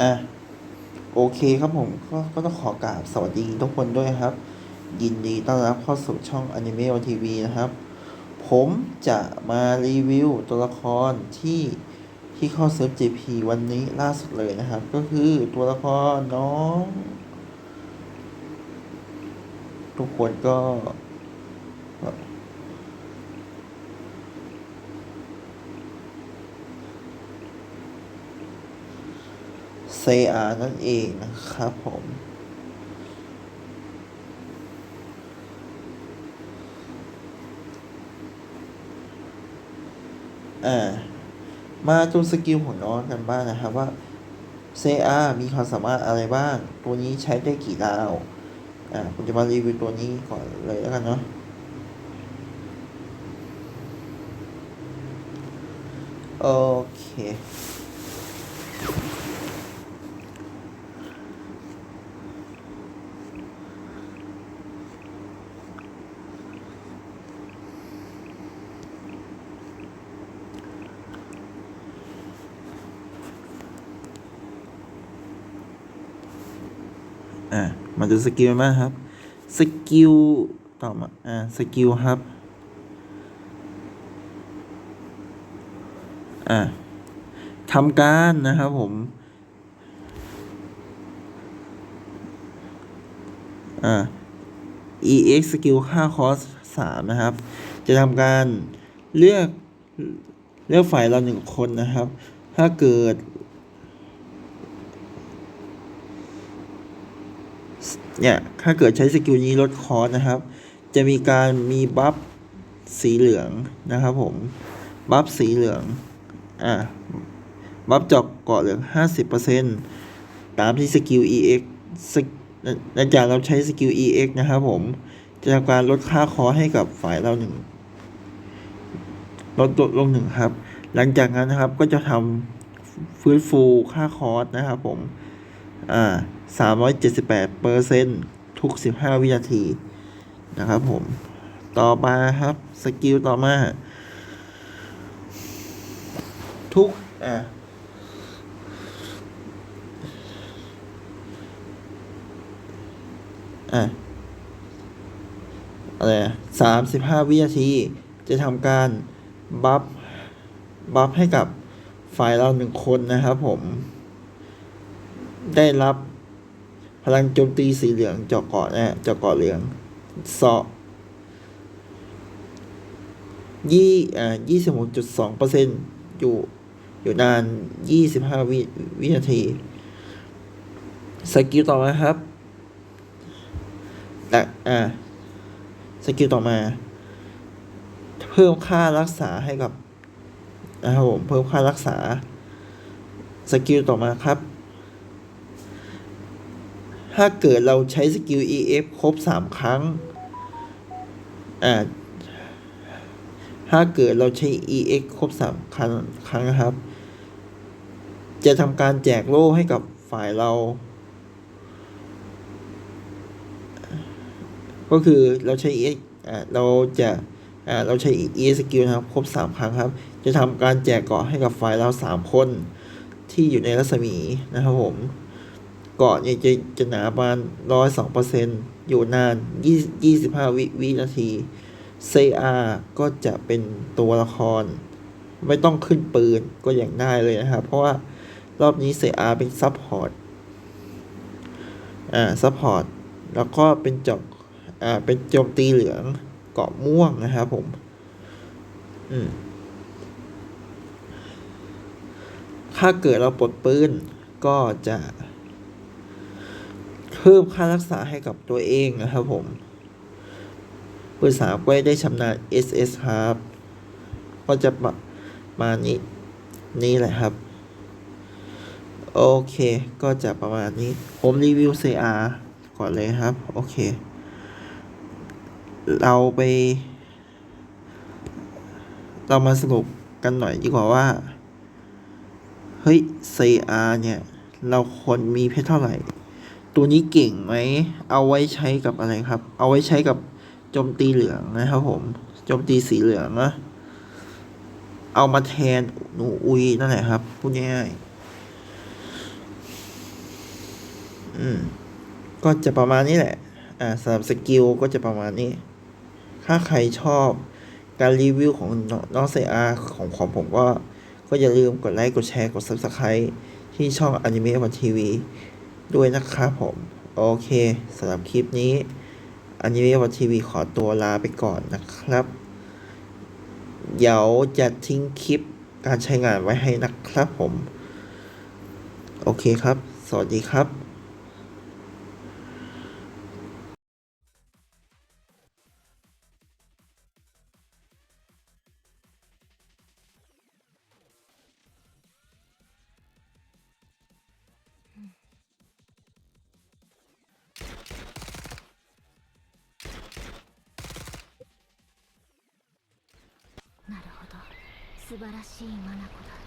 อะโอเคครับผมก็ก็ต้องขอกราบสวัสดีทุกคนด้วยครับ ยินดีต้อนรับเข้าสู่ช่อง Anime on TV นะครับ ผมจะมารีวิวตัวละครที่ที่เข้าเซิร์ฟ JP วันนี้ล่าสุดเลยนะครับ ก็คือตัวละครน้อง ทุกคนก็ เซอานั่นเองนะครับผมอ่ามาดูสกิลของน้องกันบ้างนะครับว่าเซอามีความสามารถอะไรบ้าง ตัวนี้ใช้ได้กี่ดาวอ่าผมจะมารีวิวตัวนี้ก่อนเลยแล้วกันเนาะโอเค อะมาดูสกิลบ้างครับ สกิลต่อมาอ่าสกิลครับ อ่าทำการนะครับผม อ่า ex สกิลค่าคอสสามนะครับ จะทำการเลือกเลือกฝ่ายเราหนึ่งคนนะครับ ถ้าเกิด เนี่ยถ้าเกิดใช้สกิลนี้ลดคอสนะครับ จะมีการมีบัฟสีเหลืองนะครับผมบัฟสีเหลืองอ่าบัฟจอกเกาะเหลือง 50%ตามที่สกิล EX สกหลังจากเราใช้สกิล EX นะครับผม จะทำการลดค่าคอสให้กับฝ่ายเราหนึ่งลดลดลงหนึ่งครับ หลังจากนั้นนะครับก็จะทำฟื้นฟูค่าคอสนะครับผม อ่าสามร้อยเจ็ดสิบแปดเปอร์เซ็นทุกสิบห้าวินาที นะครับผม ต่อมาครับ สกิลต่อมา ทุก อ่าอะอะไรสามสิบห้าวินาที จะทำการบัฟ บัฟให้กับฝ่ายเราหนึ่งคนนะครับผม ได้รับ พลังโจมตีสีเหลืองเจาะเกาะนะเจาะเกาะเหลืองเสาะยี่อ่ายี่สิบหกจุดสองเปอร์เซ็นต์อยู่อยู่นานยี่สิบห้าวิวินาทีสกิลต่อมาครับแต่อ่าสกิลต่อมา เพิ่มค่ารักษาให้กับนะครับผมเพิ่มค่ารักษาสกิลต่อมาครับ ถ้าเกิดเราใช้สกิล EF ครบสามครั้ง อ่า ถ้าเกิดเราใช้ EX ครบสามครั้งครั้งนะครับ จะทำการแจกโล่ให้กับฝ่ายเรา ก็คือเราใช้ EX อ่า เราจะอ่าเราใช้ EX สกิลนะครับครบสามครั้งครับ จะทำการแจกเกาะให้กับฝ่ายเราสามคนที่อยู่ในรัศมีนะครับผม เกาะเนี่ยจะจะหนาประมาณร้อยสองเปอร์เซ็นต์อยู่นานยี่ยี่สิบห้าวิวินาทีเซอาก็จะเป็นตัวละคร ไม่ต้องขึ้นปืนก็อย่างได้เลยนะครับ เพราะว่ารอบนี้เซอาเป็นซับพอร์ตอ่าซัพพอร์ตแล้วก็เป็นจอกอ่าเป็นโจมตีเหลืองเกาะม่วงนะครับผม อืมถ้าเกิดเราปลดปืนก็จะ พิ่มค่ารักษาให้กับตัวเองนะครับผมปืนสามก็ได้ชำนาญ SS ครับ ก็จะประมาณนี้ นี่แหละครับ โอเค ก็จะประมาณนี้ ผมรีวิว CR ก่อนเลยครับ โอเค เราไป เรามาสรุปกันหน่อยดีกว่าว่า เฮ้ย CR เนี่ย เราควรมีเพชรเท่าไหร่ ตัวนี้เก่งไหม เอาไว้ใช้กับอะไรครับ เอาไว้ใช้กับโจมตีเหลืองนะครับผม โจมตีสีเหลืองนะ เอามาแทนหนูอุยนั่นแหละครับ พูดง่ายๆ อืม ก็จะประมาณนี้แหละ อ่าสำหรับสกิลก็จะประมาณนี้ ถ้าใครชอบการรีวิวของน้องเซอาของของผมก็ ก็อย่าลืมกดไลค์ กดแชร์ กด Subscribe ที่ช่องอนิเมะวันทีวี ด้วยนะครับผม โอเคสำหรับคลิปนี้ อันนี้วันทีวีขอตัวลาไปก่อนนะครับ เดี๋ยวจะทิ้งคลิปการใช้งานไว้ให้นะครับผม โอเคครับ สวัสดีครับ 素晴らしい眼だ。